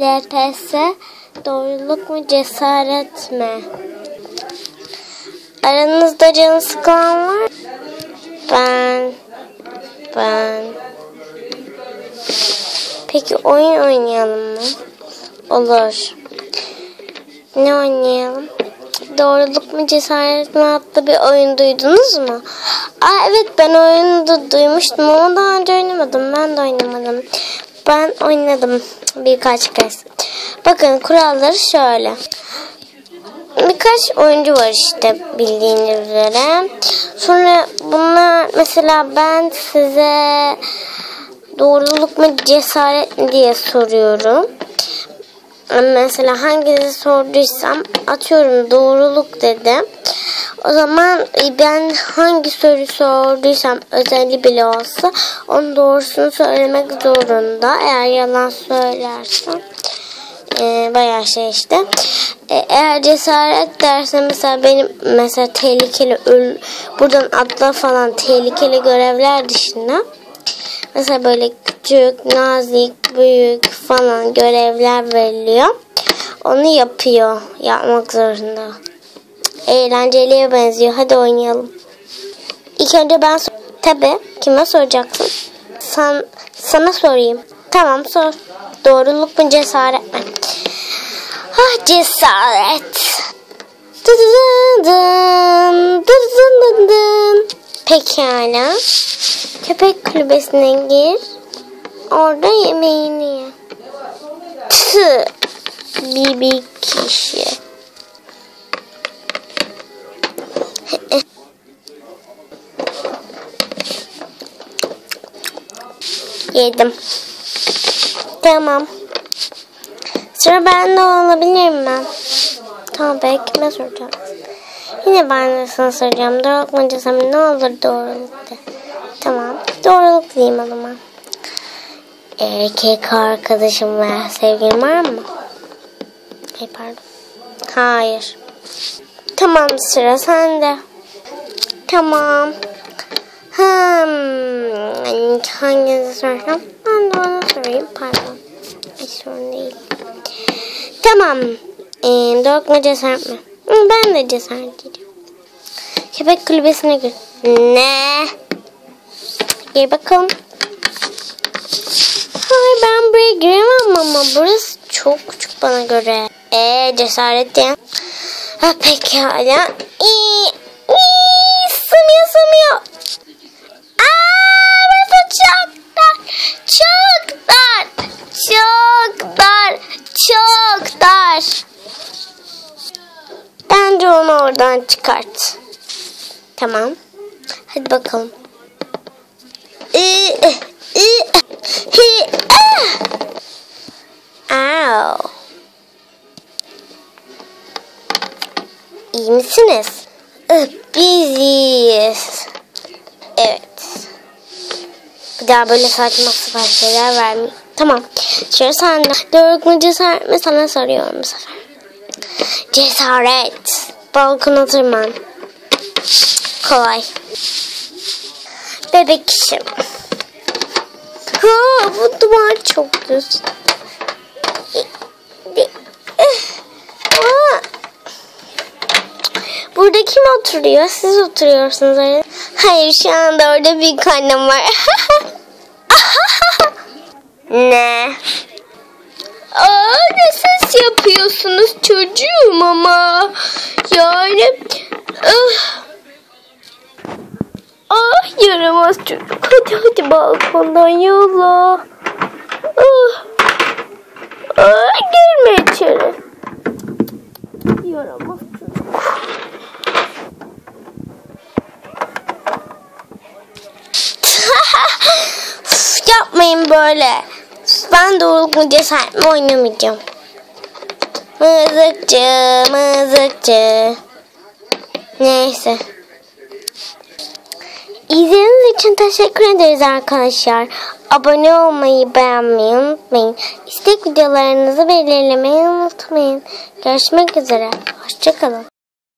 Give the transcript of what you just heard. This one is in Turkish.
LPS doğruluk mu cesaret mi? Aranızda canı sıkan var? Ben ben Peki oyun oynayalım mı? Olur. Ne oynayalım? Doğruluk mu cesaret mi adlı bir oyun duydunuz mu? Aa evet ben oyunu da duymuştum ama daha önce oynamadım. Ben de oynamadım. Ben oynadım birkaç kez. Bakın kuralları şöyle. Birkaç oyuncu var işte bildiğiniz üzere. Sonra bunlar mesela ben size doğruluk mu cesaret mi diye soruyorum. Mesela hanginizi sorduysam atıyorum doğruluk dedim. O zaman ben hangi soruyu sorduysam özelliği bile olsa onun doğrusunu söylemek zorunda. Eğer yalan söylersem e, bayağı şey işte. E, eğer cesaret derse mesela benim mesela tehlikeli öl, buradan atla falan tehlikeli görevler dışında mesela böyle küçük, nazik, büyük falan görevler veriliyor. Onu yapıyor. Yapmak zorunda. Eğlenceliye benziyor. Hadi oynayalım. İlk önce ben sor. Tabi. Kime soracaksın? San, sana sorayım. Tamam sor. Doğruluk mu cesaret mi? Ah cesaret. Dıdıdın, dıdıdın, dıdıdın. Pekala. Köpek kulübesine gir. Orada yemeğini ye. Tüh. Bir, bir kişi. Yedim. Tamam. Sıra bende olabilir mi? Tamam belki kime soracağım? Yine ben de sana soracağım. Doğruluk mu desem ne olur doğruluk de. Tamam. Doğruluk diyeyim o zaman. Erkek arkadaşım veya sevgilim var mı? Ay pardon. Hayır. Tamam sıra sende. Tamam. Hmm, hanginizi soracağım? Ben de ona sorayım. Pardon. Hiç sorun değil. Tamam. Ee, doğruluk mu cesaret mi? Ben de cesaret diyeceğim. Köpek kulübesine gir. Ne? Gir bakalım. Hayır ben buraya giremem ama burası çok küçük bana göre. Eee cesaret diye. Ha pekala. İyi. Oradan çıkart. Tamam. Hadi bakalım. Ow. İyi misiniz? Ee, Biz iyiyiz. Evet. Bir daha böyle saçma sapan şeyler vermeyeyim. Tamam. Şöyle sen de. Doğruluk mu cesaret mi sana soruyorum bu sefer. Cesaret. Balkona tırman. Kolay. Bebek işim. Ha, bu duvar çok düz. Burada kim oturuyor? Siz oturuyorsunuz öyle. Hayır şu anda orada büyük annem var. ne? Aa, ne ses yapıyorsunuz çocuğum ama. Yani... Ah. Ah yaramaz çocuk. Hadi hadi balkondan yolla. Ah. Ah, girme içeri. Yaramaz çocuk. Yapmayın böyle. Ben doğruluk mu cesaret oynamayacağım. Mızıkçı, mızıkçı. Neyse. İzlediğiniz için teşekkür ederiz arkadaşlar. Abone olmayı, beğenmeyi unutmayın. İstek videolarınızı belirlemeyi unutmayın. Görüşmek üzere. Hoşçakalın.